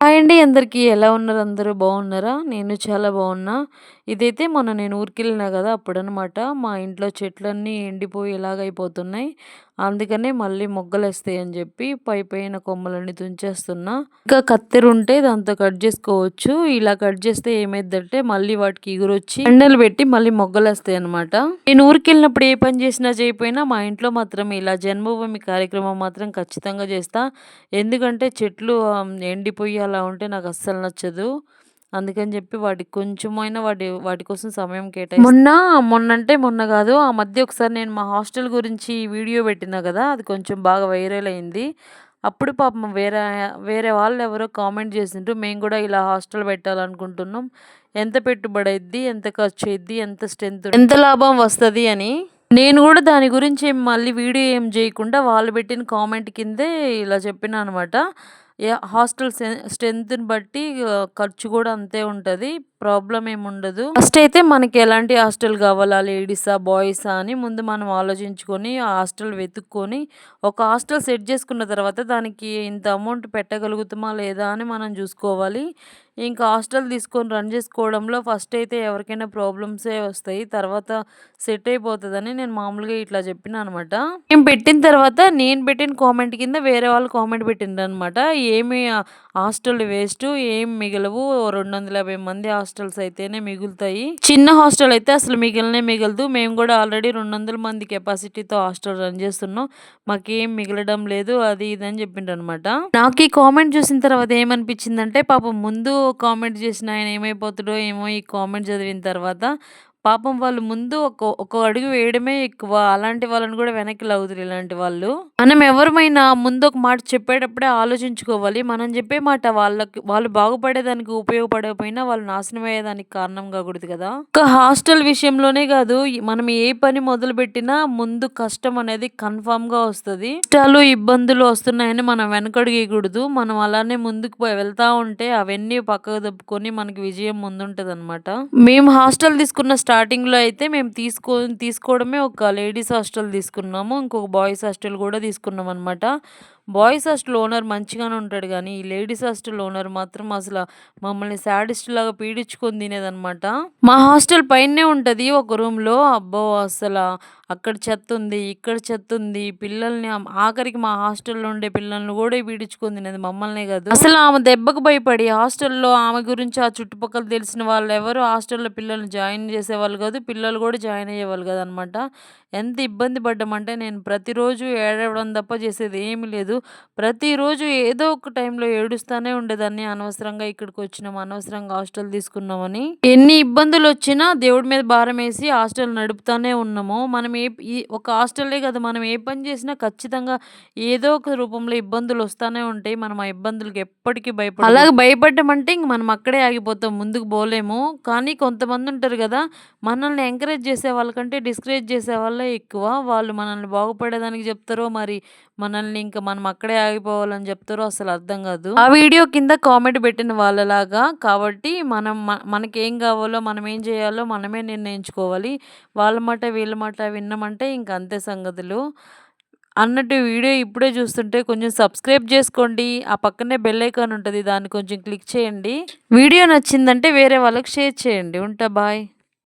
Hi అండి అందరికీ. ఎలా ఉన్నారు అందరూ? బాగున్నారా? నేను చాలా బాగున్నా. ఇదైతే మొన్న నేను ఊరికెళ్ళినా కదా అప్పుడనమాట మా ఇంట్లో చెట్లన్నీ ఎండిపోయి ఇలాగైపోతున్నాయి అందుకనే మళ్ళీ మొగ్గలేస్తాయి అని చెప్పి పై పైన కొమ్మలన్నీ తుంచేస్తున్నా. ఇంకా కత్తెర ఉంటే దాంతో కట్ చేసుకోవచ్చు. ఇలా కట్ చేస్తే ఏమైందంటే మళ్ళీ వాటికి ఎగురొచ్చి ఎండలు పెట్టి మళ్ళీ మొగ్గలేస్తాయి అనమాట నేను ఊరికెళ్ళినప్పుడు ఏ పని చేసినా చేయకపోయినా మా ఇంట్లో మాత్రం ఇలా జన్మభూమి కార్యక్రమం మాత్రం ఖచ్చితంగా చేస్తా. ఎందుకంటే చెట్లు ఎండిపోయి అలా ఉంటే నాకు అస్సలు నచ్చదు. అందుకని చెప్పి వాటికి కొంచెమైనా వాటి వాటి కోసం సమయం కేటాయి మొన్న మొన్నంటే మొన్న కాదు ఆ మధ్య ఒకసారి నేను మా హాస్టల్ గురించి వీడియో పెట్టినా కదా అది కొంచెం బాగా వైరల్ అయింది. అప్పుడు పాపం వేరే వేరే వాళ్ళు ఎవరో కామెంట్ చేసిండ్రు మేము కూడా ఇలా హాస్టల్ పెట్టాలనుకుంటున్నాం. ఎంత పెట్టుబడి అయింది ఎంత ఖర్చు అయింది ఎంత స్ట్రెంత్ ఎంత లాభం వస్తుంది అని? నేను కూడా దాని గురించి మళ్ళీ వీడియో ఏం చేయకుండా వాళ్ళు పెట్టిన కామెంట్ కిందే ఇలా చెప్పిన అనమాట. హాస్టల్ స్ట్రెంత్ని బట్టి ఖర్చు కూడా అంతే ఉంటుంది. ప్రాబ్లం ఏమి ఉండదు. ఫస్ట్ అయితే మనకి ఎలాంటి హాస్టల్ కావాలా లేడీసా బాయ్సా అని ముందు మనం ఆలోచించుకొని ఆ హాస్టల్ వెతుక్కొని ఒక హాస్టల్ సెట్ చేసుకున్న తర్వాత దానికి ఇంత అమౌంట్ పెట్టగలుగుతామా లేదా అని మనం చూసుకోవాలి. ఇంకా హాస్టల్ తీసుకొని రన్ చేసుకోవడంలో ఫస్ట్ అయితే ఎవరికైనా ప్రాబ్లమ్సే వస్తాయి. తర్వాత సెట్ అయిపోతుందని నేను మామూలుగా ఇట్లా చెప్పిన అనమాట నేను పెట్టిన తర్వాత నేను పెట్టిన కామెంట్ కింద వేరే వాళ్ళు కామెంట్ పెట్టిండ్రు అనమాట ఏమి హాస్టల్ వేస్ట్ ఏం మిగలవు రెండు వందల యాభై మంది హాస్టల్స్ అయితేనే మిగులుతాయి. చిన్న హాస్టల్ అయితే అసలు మిగిలినే మిగలదు. మేము కూడా ఆల్రెడీ రెండు వందల మంది కెపాసిటీతో హాస్టల్ రన్ చేస్తున్నాం. మాకేం మిగలడం లేదు అది ఇది అని చెప్పిండ్రు అనమాట నాకు ఈ కామెంట్ చూసిన తర్వాత ఏమనిపించిందంటే పాపం ముందు కామెంట్ చేసిన ఆయన ఏమైపోతాడో ఏమో ఈ కామెంట్ చదివిన తర్వాత పాపం వాళ్ళు ముందు ఒక ఒక అడుగు వేయడమే ఎక్కువ. అలాంటి వాళ్ళని కూడా వెనక్కి లాగుతారు ఇలాంటి వాళ్ళు. మనం ఎవరమైనా ముందు ఒక మాట చెప్పేటప్పుడే ఆలోచించుకోవాలి. మనం చెప్పే మాట వాళ్ళకి వాళ్ళు బాగుపడేదానికి ఉపయోగపడకపోయినా వాళ్ళు నాశనం అయ్యేదానికి కారణం కాకూడదు కదా! ఒక హాస్టల్ విషయంలోనే కాదు మనం ఏ పని మొదలు పెట్టినా ముందు కష్టం అనేది కన్ఫామ్‌గా వస్తుంది కష్టాలు, ఇబ్బందులు వస్తున్నాయని మనం వెనకడుగేయకూడదు. మనం అలానే ముందుకు వెళ్తా ఉంటే అవన్నీ పక్కకు దప్పుకొని మనకి విజయం ముందుంటదనమాట. మేము హాస్టల్ తీసుకున్న స్టార్టింగ్‌లో అయితే మేము తీసుకో తీసుకోవడమే ఒక లేడీస్ హాస్టల్ తీసుకున్నాము. ఇంకొక బాయ్స్ హాస్టల్ కూడా తీసుకున్నామనమాట. బాయ్స్ హాస్టల్ ఓనర్ మంచిగానే ఉంటాడు కానీ ఈ లేడీస్ హాస్టల్ ఓనర్ మాత్రం అసలు మమ్మల్ని లాగా పీడించుకొని తినేదనమాట. మా హాస్టల్ పైనే ఉంటుంది ఒక రూమ్‌లో. అబ్బో! అసలు అక్కడ చెత్త ఉంది ఇక్కడ చెత్త ఉంది పిల్లల్ని ఆఖరికి మా హాస్టల్‌లో ఉండే పిల్లల్ని కూడా పీడించుకొని తినేది మమ్మల్నే కాదు. అసలు ఆమె దెబ్బకు భయపడి హాస్టల్‌లో ఆమె గురించి ఆ చుట్టుపక్కల తెలిసిన వాళ్ళు ఎవరు హాస్టల్‌లో పిల్లల్ని జాయిన్ చేసేవాళ్ళు కాదు. పిల్లలు కూడా జాయిన్ అయ్యేవాళ్ళు కాదనమాట. ఎంత ఇబ్బంది పడ్డామంటే నేను ప్రతిరోజు ఏడవడం తప్ప చేసేది ఏమీ లేదు. ప్రతిరోజు ఏదో ఒక టైంలో ఏడుస్తానే ఉండేదాన్ని. అనవసరంగా ఇక్కడికి వచ్చినాం అనవసరంగా హాస్టల్ తీసుకున్నామని. ఎన్ని ఇబ్బందులు వచ్చినా దేవుడి మీద భారం వేసి హాస్టల్ నడుపుతానే ఉన్నాము. మనం ఏ ఒక హాస్టలే కాదు మనం ఏ పని చేసినా ఖచ్చితంగా ఏదో ఒక రూపంలో ఇబ్బందులు వస్తానే ఉంటాయి. మనం ఆ ఇబ్బందులకి ఎప్పటికీ భయపడ అలాగే భయపడ్డమంటే ఇంక మనం అక్కడే ఆగిపోతాం. ముందుకు పోలేము. కానీ కొంతమంది ఉంటారు కదా! మనల్ని ఎంకరేజ్ చేసే వాళ్ళకంటే డిస్కరేజ్ చేసే వాళ్ళే ఎక్కువ. వాళ్ళు మనల్ని బాగుపడేదానికి చెప్తారో మరి మనల్ని ఇంకా మనం అక్కడే ఆగిపోవాలని చెప్తారో అసలు అర్థం కాదు. ఆ వీడియో కింద కామెంట్ పెట్టిన వాళ్ళలాగా కాబట్టి మనం మనకేం కావాలో మనం ఏం చేయాలో మనమే నిర్ణయించుకోవాలి. వాళ్ళ మాట వీళ్ళ మాట విన్నామంటే ఇంక అంతే సంగతులు. అన్నట్టు వీడియో ఇప్పుడే చూస్తుంటే కొంచెం సబ్స్క్రైబ్ చేసుకోండి. ఆ పక్కనే బెల్ ఐకాన్ ఉంటుంది దాన్ని కొంచెం క్లిక్ చేయండి. వీడియో నచ్చిందంటే వేరే వాళ్ళకి షేర్ చేయండి. ఉంటా బాయ్.